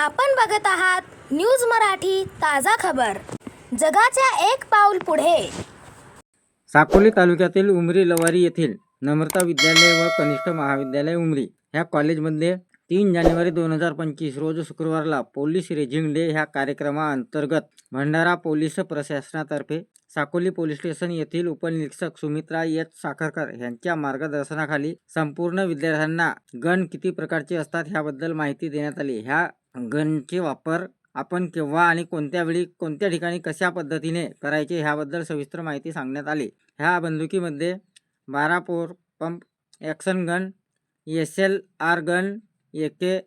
आपण बघत आहात न्यूज मराठी ताजा खबर. जगाच्या एक पाऊल पुढे. साकोली तालुक्यातील उमरी लवारी येथील नम्रता विद्यालय व कनिष्ठ महाविद्यालय उमरी ह्या कॉलेजमध्ये तीन जानेवारी दोन हजार पंचवीस रोज शुक्रवारला पोलीस रेझिंग डे ह्या कार्यक्रमाअंतर्गत भंडारा पोलीस प्रशासनातर्फे साकोली पोलीस स्टेशन येथील उपनिरीक्षक सुमित्रा एच साखरकर यांच्या मार्गदर्शनाखाली संपूर्ण विद्यार्थ्यांना गण किती प्रकारचे असतात ह्याबद्दल माहिती देण्यात आली. ह्या गनचे वापर आपण केव्हा आणि कोणत्या वेळी कोणत्या ठिकाणी कशा पद्धतीने करायचे ह्याबद्दल सविस्तर माहिती सांगण्यात आली. ह्या बंदुकीमध्ये बारा bore pump action gun S L R gun A K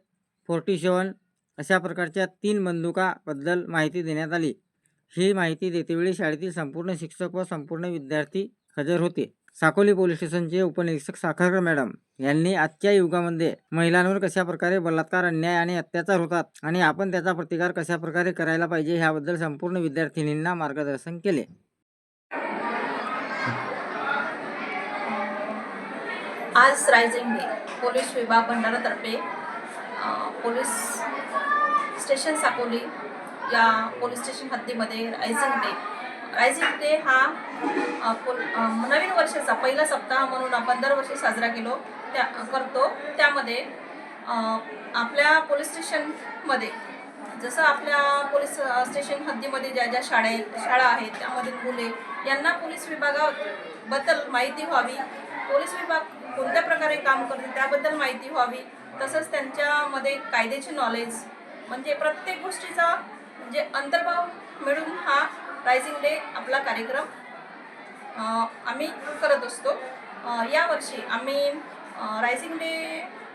forty seven अशा प्रकारच्या तीन बंदुकाबद्दल माहिती देण्यात आली. ही माहिती देतेवेळी शाळेतील संपूर्ण शिक्षक व संपूर्ण विद्यार्थी हजर होते. साकोली पोलीस स्टेशनचे उपनिरीक्षक साखरकर मॅडम यांनी आजच्या युगामध्ये महिलांवर कशा प्रकारे बलात्कार अन्याय आणि अत्याचार होतात आणि आपण त्याचा प्रतिकार कशा प्रकारे करायला पाहिजे ह्याबद्दल संपूर्ण विद्यार्थिनींना मार्गदर्शन केले. आज रायझिंग डे पोलीस विभाग भंडारातर्फे पोलीस स्टेशन साकोली या पोलीस स्टेशन हद्दीमध्ये रायझिंग डे रायझिंग डे हा अ, नवीन वर्षाचा पहिला सप्ताह म्हणून आपण दरवर्षी साजरा केलो त्या करतो. त्यामध्ये आपल्या पोलीस स्टेशनमध्ये जसं आपल्या पोलीस स्टेशन हद्दीमध्ये ज्या ज्या शाळा आहेत शाळा आहेत त्यामधील मुले यांना पोलीस विभागाबद्दल माहिती व्हावी. पोलीस विभाग कोणत्या प्रकारे काम करते त्याबद्दल माहिती व्हावी. तसंच त्यांच्यामध्ये कायद्याची नॉलेज म्हणजे प्रत्येक गोष्टीचा म्हणजे अंतर्भाव मिळून हा रायझिंग डे आपला कार्यक्रम. आम्ही करत असतो. यावर्षी आम्ही रायझिंग डे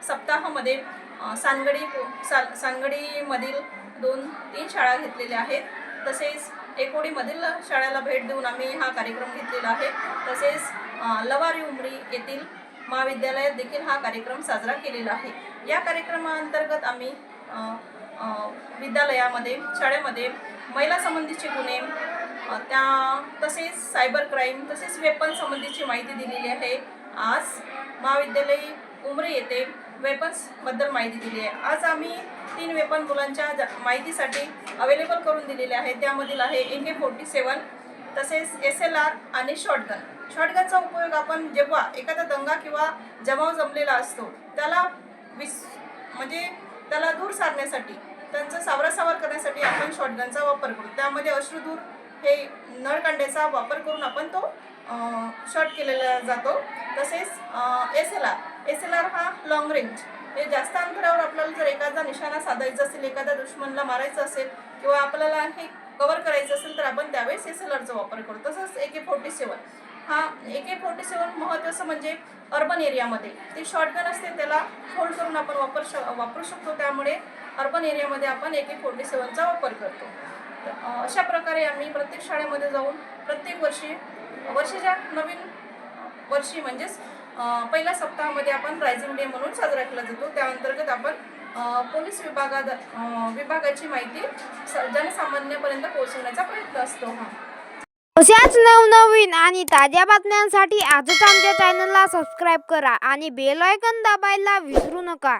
सप्ताहामध्ये सांगडी सा सांगडीमधील दोन तीन शाळा घेतलेल्या आहेत. तसेच एकोडीमधील शाळेला भेट देऊन आम्ही हा कार्यक्रम घेतलेला आहे. तसेच लवारी उमरी येथील महाविद्यालयात देखील हा कार्यक्रम साजरा केलेला आहे. या कार्यक्रमाअंतर्गत आम्ही विद्यालयामध्ये शाळेमध्ये महिलासंबंधीचे गुन्हे त्या तसेच सायबर क्राईम तसेच वेपन संबंधीची माहिती दिलेली आहे. आज महाविद्यालय उमरे येथे वेपन्सबद्दल माहिती दिली आहे. आज आम्ही तीन वेपन मुलांच्या माहितीसाठी अवेलेबल करून दिलेले आहे त्यामधील आहे एम के फोर्टी सेवन तसेच एस एल आर आणि शॉटगन शॉटगनचा उपयोग आपण जेव्हा एखादा दंगा किंवा जमाव जमलेला असतो त्याला विस म्हणजे त्याला दूर सारण्यासाठी त्यांचा सावरासावर करण्यासाठी आपण शॉटगनचा वापर करू. त्यामध्ये अश्रुधूर हे नळकांड्याचा वापर करून आपण तो शॉट केलेला जातो. तसेच S L R S L R हा लॉंग रेंज हे जास्त अंतरावर आपल्याला जर एखादा निशाणा साधायचा असेल एखाद्या दुश्मनला मारायचं असेल किंवा आपल्याला हे कवर करायचं असेल तर आपण त्यावेळेस एस एल आरचा वापर करू. तसंच ए के फोर्टी सेवन हा ए के फोर्टी सेवन महत्त्वाचं म्हणजे अर्बन एरियामध्ये ती शॉर्टगन असते त्याला होल्ड करून आपण वापर श वापरू शकतो. त्यामुळे अर्बन एरियामध्ये आपण ए के फोर्टी सेवनचा वापर करतो. अशा प्रकारे आम्ही प्रत्येक शाळेमध्ये जाऊन प्रत्येक वर्षी वर्षाच्या नवीन वर्षी म्हणजेच पहिल्या सप्ताहामध्ये आपण रायझिंग डे म्हणून साजरा केला जातो. त्या अंतर्गत आपण पोलीस विभागात विभागाची माहिती जनसामान्यपर्यंत जनसामान्यापर्यंत पोहोचवण्याचा प्रयत्न असतो हा. अशाच नवनवीन आणि ताज्या बातम्यांसाठी आजच आमच्या चॅनलला सबस्क्राईब करा आणि बेल आयकन दाबायला विसरू नका.